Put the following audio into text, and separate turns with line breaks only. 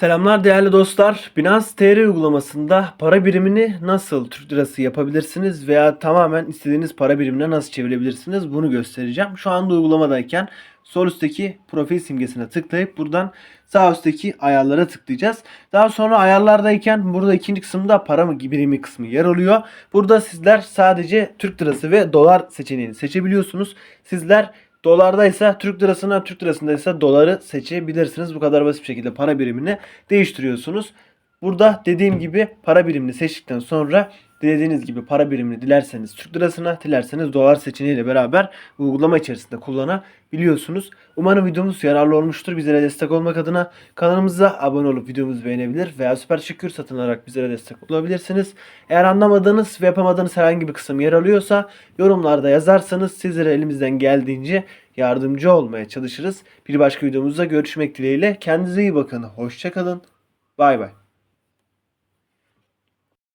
Selamlar değerli dostlar. Binance TR uygulamasında para birimini nasıl Türk lirası yapabilirsiniz veya tamamen istediğiniz para birimine nasıl çevirebilirsiniz bunu göstereceğim. Şu anda uygulamadayken sol üstteki profil simgesine tıklayıp buradan sağ üstteki ayarlara tıklayacağız. Daha sonra ayarlardayken burada ikinci kısımda para mı birimi kısmı yer alıyor. Burada sizler sadece Türk lirası ve dolar seçeneğini seçebiliyorsunuz. Sizler Dolardaysa Türk lirasına, Türk lirasındaysa doları seçebilirsiniz. Bu kadar basit bir şekilde para birimini değiştiriyorsunuz. Burada dediğim gibi para birimini seçtikten sonra dilediğiniz gibi para birimini dilerseniz Türk lirasına, dilerseniz dolar seçeneğiyle beraber uygulama içerisinde kullanabiliyorsunuz. Umarım videomuz yararlı olmuştur. Bizlere destek olmak adına kanalımıza abone olup videomuzu beğenebilir veya süper şükür satın alarak bizlere destek olabilirsiniz. Eğer anlamadığınız ve yapamadığınız herhangi bir kısım yer alıyorsa yorumlarda yazarsanız sizlere elimizden geldiğince yardımcı olmaya çalışırız. Bir başka videomuzda görüşmek dileğiyle. Kendinize iyi bakın. Hoşçakalın. Bay bay.